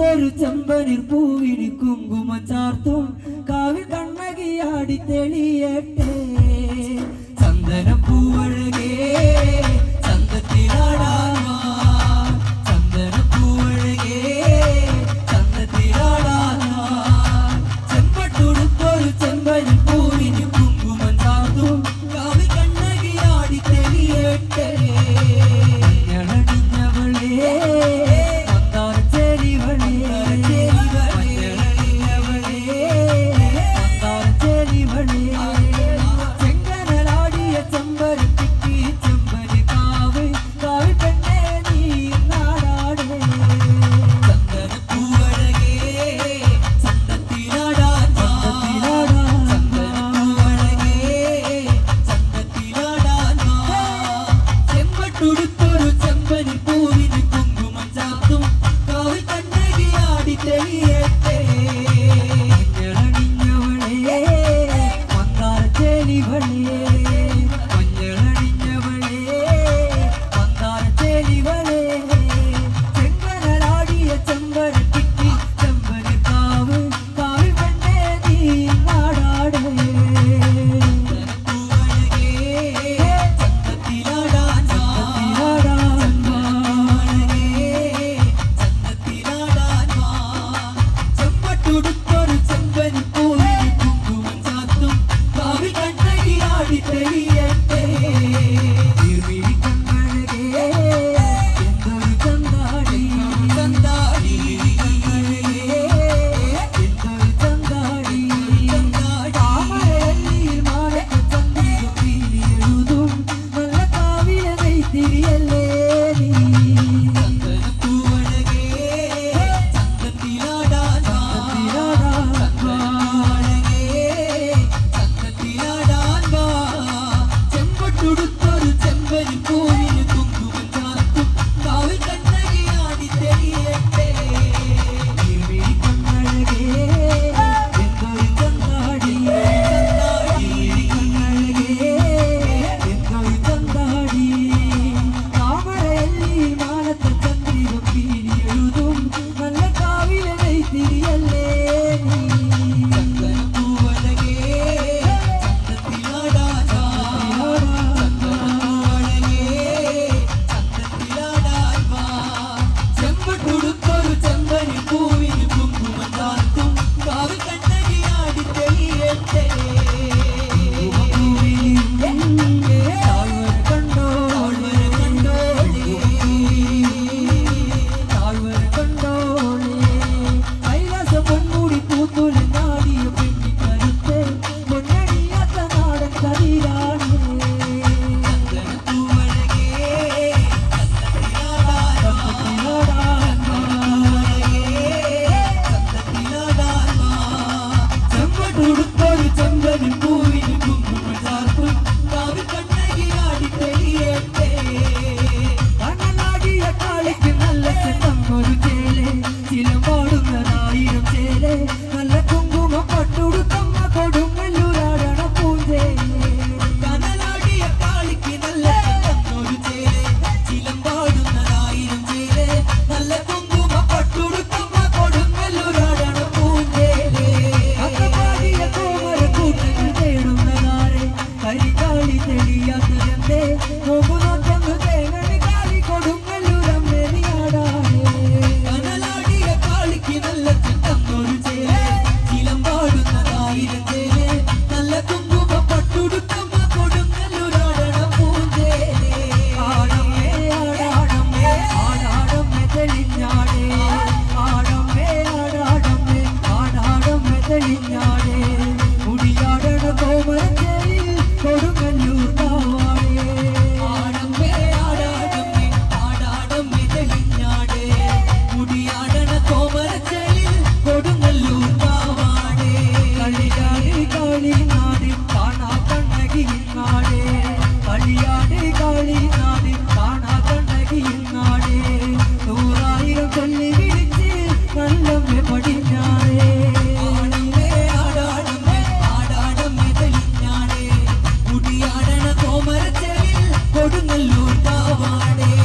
ഒരു ചെമ്പനിർ പൂവിനി കുങ്കുമ ചാർത്തും കാവിൽ കണ്ണകിയാടി തെളിയട്ടെ. ചന്ദന പൂവഴകേ. Mira. വിഴിഞ്ഞാൽ ಮಾಡಿ